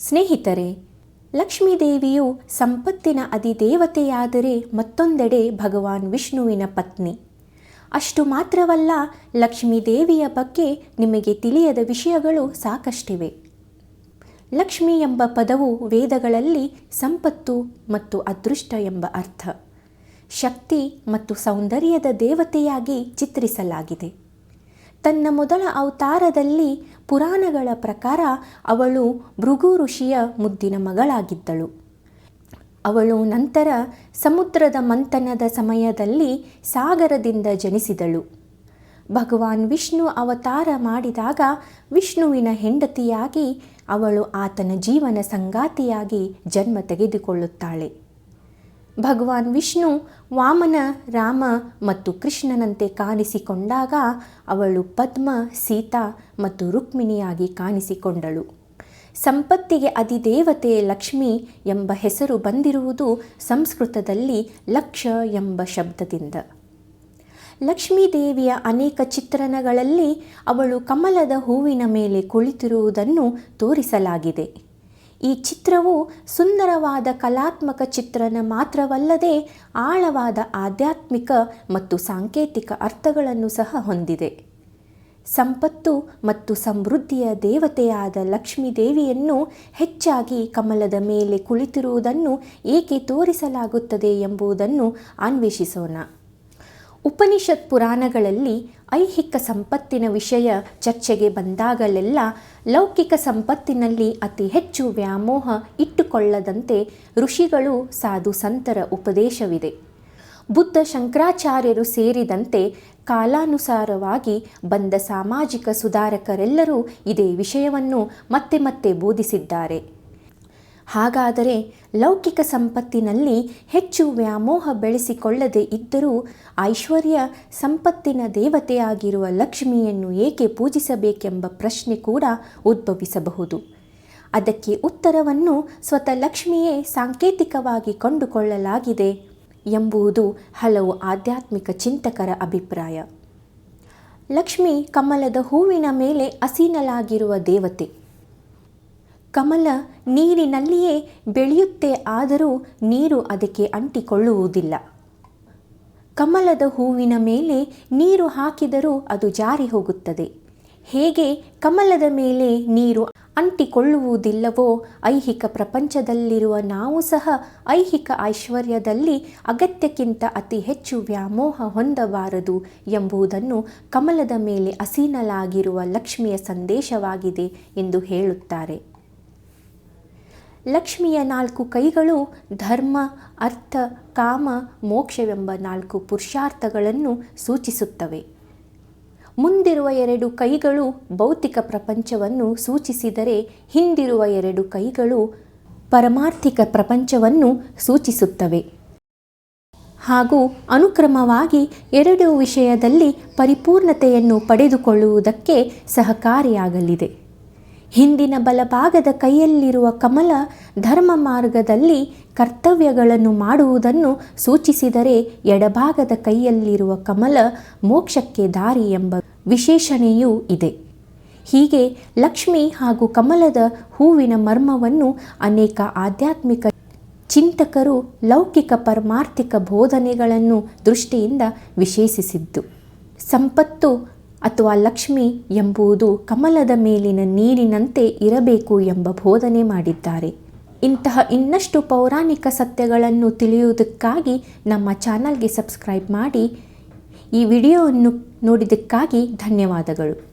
ಸ್ನೇಹಿತರೆ, ಲಕ್ಷ್ಮೀದೇವಿಯು ಸಂಪತ್ತಿನ ಅಧಿದೇವತೆಯಾದರೆ ಮತ್ತೊಂದೆಡೆ ಭಗವಾನ್ ವಿಷ್ಣುವಿನ ಪತ್ನಿ. ಅಷ್ಟು ಮಾತ್ರವಲ್ಲ, ಲಕ್ಷ್ಮೀದೇವಿಯ ಬಗ್ಗೆ ನಿಮಗೆ ತಿಳಿಯದ ವಿಷಯಗಳು ಸಾಕಷ್ಟಿವೆ. ಲಕ್ಷ್ಮಿ ಎಂಬ ಪದವು ವೇದಗಳಲ್ಲಿ ಸಂಪತ್ತು ಮತ್ತು ಅದೃಷ್ಟ ಎಂಬ ಅರ್ಥ. ಶಕ್ತಿ ಮತ್ತು ಸೌಂದರ್ಯದ ದೇವತೆಯಾಗಿ ಚಿತ್ರಿಸಲಾಗಿದೆ. ತನ್ನ ಮೊದಲ ಅವತಾರದಲ್ಲಿ ಪುರಾಣಗಳ ಪ್ರಕಾರ ಅವಳು ಭೃಗು ಋಷಿಯ ಮುದ್ದಿನ ಮಗಳಾಗಿದ್ದಳು. ಅವಳು ನಂತರ ಸಮುದ್ರದ ಮಂಥನದ ಸಮಯದಲ್ಲಿ ಸಾಗರದಿಂದ ಜನಿಸಿದಳು. ಭಗವಾನ್ ವಿಷ್ಣು ಅವತಾರ ಮಾಡಿದಾಗ ವಿಷ್ಣುವಿನ ಹೆಂಡತಿಯಾಗಿ ಅವಳು ಆತನ ಜೀವನ ಸಂಗಾತಿಯಾಗಿ ಜನ್ಮ ತೆಗೆದುಕೊಳ್ಳುತ್ತಾಳೆ. ಭಗವಾನ್ ವಿಷ್ಣು ವಾಮನ ರಾಮ ಮತ್ತು ಕೃಷ್ಣನಂತೆ ಕಾಣಿಸಿಕೊಂಡಾಗ ಅವಳು ಪದ್ಮ, ಸೀತಾ ಮತ್ತು ರುಕ್ಮಿಣಿಯಾಗಿ ಕಾಣಿಸಿಕೊಂಡಳು. ಸಂಪತ್ತಿಗೆ ಅಧಿದೇವತೆ ಲಕ್ಷ್ಮಿ ಎಂಬ ಹೆಸರು ಬಂದಿರುವುದು ಸಂಸ್ಕೃತದಲ್ಲಿ ಲಕ್ಷ ಎಂಬ ಶಬ್ದದಿಂದ. ಲಕ್ಷ್ಮೀದೇವಿಯ ಅನೇಕ ಚಿತ್ರಣಗಳಲ್ಲಿ ಅವಳು ಕಮಲದ ಹೂವಿನ ಮೇಲೆ ಕುಳಿತಿರುವುದನ್ನು ತೋರಿಸಲಾಗಿದೆ. ಈ ಚಿತ್ರವು ಸುಂದರವಾದ ಕಲಾತ್ಮಕ ಚಿತ್ರಣ ಮಾತ್ರವಲ್ಲದೆ ಆಳವಾದ ಆಧ್ಯಾತ್ಮಿಕ ಮತ್ತು ಸಾಂಕೇತಿಕ ಅರ್ಥಗಳನ್ನು ಸಹ ಹೊಂದಿದೆ. ಸಂಪತ್ತು ಮತ್ತು ಸಮೃದ್ಧಿಯ ದೇವತೆಯಾದ ಲಕ್ಷ್ಮೀ ದೇವಿಯನ್ನು ಹೆಚ್ಚಾಗಿ ಕಮಲದ ಮೇಲೆ ಕುಳಿತಿರುವುದನ್ನು ಏಕೆ ತೋರಿಸಲಾಗುತ್ತದೆ ಎಂಬುದನ್ನು ಅನ್ವೇಷಿಸೋಣ. ಉಪನಿಷತ್ ಪುರಾಣಗಳಲ್ಲಿ ಐಹಿಕ ಸಂಪತ್ತಿನ ವಿಷಯ ಚರ್ಚೆಗೆ ಬಂದಾಗಲೆಲ್ಲ ಲೌಕಿಕ ಸಂಪತ್ತಿನಲ್ಲಿ ಅತಿ ಹೆಚ್ಚು ವ್ಯಾಮೋಹ ಇಟ್ಟುಕೊಳ್ಳದಂತೆ ಋಷಿಗಳು ಸಾಧು ಸಂತರ ಉಪದೇಶವಿದೆ. ಬುದ್ಧ ಶಂಕರಾಚಾರ್ಯರು ಸೇರಿದಂತೆ ಕಾಲಾನುಸಾರವಾಗಿ ಬಂದ ಸಾಮಾಜಿಕ ಸುಧಾರಕರೆಲ್ಲರೂ ಇದೇ ವಿಷಯವನ್ನು ಮತ್ತೆ ಮತ್ತೆ ಬೋಧಿಸಿದ್ದಾರೆ. ಹಾಗಾದರೆ ಲೌಕಿಕ ಸಂಪತ್ತಿನಲ್ಲಿ ಹೆಚ್ಚು ವ್ಯಾಮೋಹ ಬೆಳೆಸಿಕೊಳ್ಳದೆ ಇದ್ದರೂ ಐಶ್ವರ್ಯ ಸಂಪತ್ತಿನ ದೇವತೆಯಾಗಿರುವ ಲಕ್ಷ್ಮಿಯನ್ನು ಏಕೆ ಪೂಜಿಸಬೇಕೆಂಬ ಪ್ರಶ್ನೆ ಕೂಡ ಉದ್ಭವಿಸಬಹುದು. ಅದಕ್ಕೆ ಉತ್ತರವನ್ನು ಸ್ವತಃ ಲಕ್ಷ್ಮಿಯೇ ಸಾಂಕೇತಿಕವಾಗಿ ಕಂಡುಕೊಳ್ಳಲಾಗಿದೆ ಎಂಬುದು ಹಲವು ಆಧ್ಯಾತ್ಮಿಕ ಚಿಂತಕರ ಅಭಿಪ್ರಾಯ. ಲಕ್ಷ್ಮಿ ಕಮಲದ ಹೂವಿನ ಮೇಲೆ ಅಸೀನಲಾಗಿರುವ ದೇವತೆ. ಕಮಲ ನೀರಿನಲ್ಲಿಯೇ ಬೆಳೆಯುತ್ತೆ ಆದರೂ ನೀರು ಅದಕ್ಕೆ ಅಂಟಿಕೊಳ್ಳುವುದಿಲ್ಲ. ಕಮಲದ ಹೂವಿನ ಮೇಲೆ ನೀರು ಹಾಕಿದರೂ ಅದು ಜಾರಿ ಹೋಗುತ್ತದೆ. ಹೇಗೆ ಕಮಲದ ಮೇಲೆ ನೀರು ಅಂಟಿಕೊಳ್ಳುವುದಿಲ್ಲವೋ, ಐಹಿಕ ಪ್ರಪಂಚದಲ್ಲಿರುವ ನಾವು ಸಹ ಐಹಿಕ ಐಶ್ವರ್ಯದಲ್ಲಿ ಅಗತ್ಯಕ್ಕಿಂತ ಅತಿ ಹೆಚ್ಚು ವ್ಯಾಮೋಹ ಹೊಂದಬಾರದು ಎಂಬುದನ್ನು ಕಮಲದ ಮೇಲೆ ಅಸೀನಲಾಗಿರುವ ಲಕ್ಷ್ಮಿಯ ಸಂದೇಶವಾಗಿದೆ ಎಂದು ಹೇಳುತ್ತಾರೆ. ಲಕ್ಷ್ಮಿಯ ನಾಲ್ಕು ಕೈಗಳು ಧರ್ಮ, ಅರ್ಥ, ಕಾಮ, ಮೋಕ್ಷವೆಂಬ ನಾಲ್ಕು ಪುರುಷಾರ್ಥಗಳನ್ನು ಸೂಚಿಸುತ್ತವೆ. ಮುಂದಿರುವ ಎರಡು ಕೈಗಳು ಭೌತಿಕ ಪ್ರಪಂಚವನ್ನು ಸೂಚಿಸಿದರೆ ಹಿಂದಿರುವ ಎರಡು ಕೈಗಳು ಪರಮಾರ್ಥಿಕ ಪ್ರಪಂಚವನ್ನು ಸೂಚಿಸುತ್ತವೆ. ಹಾಗೂ ಅನುಕ್ರಮವಾಗಿ ಎರಡು ವಿಷಯದಲ್ಲಿ ಪರಿಪೂರ್ಣತೆಯನ್ನು ಪಡೆದುಕೊಳ್ಳುವುದಕ್ಕೆ ಸಹಕಾರಿಯಾಗಲಿದೆ. ಹಿಂದಿನ ಬಲಭಾಗದ ಕೈಯಲ್ಲಿರುವ ಕಮಲ ಧರ್ಮ ಮಾರ್ಗದಲ್ಲಿ ಕರ್ತವ್ಯಗಳನ್ನು ಮಾಡುವುದನ್ನು ಸೂಚಿಸಿದರೆ ಎಡಭಾಗದ ಕೈಯಲ್ಲಿರುವ ಕಮಲ ಮೋಕ್ಷಕ್ಕೆ ದಾರಿ ಎಂಬ ವಿಶೇಷಣೆಯೂ ಇದೆ. ಹೀಗೆ ಲಕ್ಷ್ಮಿ ಹಾಗೂ ಕಮಲದ ಹೂವಿನ ಮರ್ಮವನ್ನು ಅನೇಕ ಆಧ್ಯಾತ್ಮಿಕ ಚಿಂತಕರು ಲೌಕಿಕ ಪರಮಾರ್ಥಿಕ ಬೋಧನೆಗಳನ್ನು ದೃಷ್ಟಿಯಿಂದ ವಿಶೇಷಿಸಿದ್ದು. ಸಂಪತ್ತು ಅಥವಾ ಲಕ್ಷ್ಮಿ ಎಂಬುದು ಕಮಲದ ಮೇಲಿನ ನೀರಿನಂತೆ ಇರಬೇಕು ಎಂಬ ಬೋಧನೆ ಮಾಡಿದ್ದಾರೆ. ಇಂತಹ ಇನ್ನಷ್ಟು ಪೌರಾಣಿಕ ಸತ್ಯಗಳನ್ನು ತಿಳಿಯುವುದಕ್ಕಾಗಿ ನಮ್ಮ ಚಾನಲ್ಗೆ ಸಬ್ಸ್ಕ್ರೈಬ್ ಮಾಡಿ ಈ ವಿಡಿಯೋವನ್ನು ನೋಡಿದ್ದಕ್ಕಾಗಿ ಧನ್ಯವಾದಗಳು.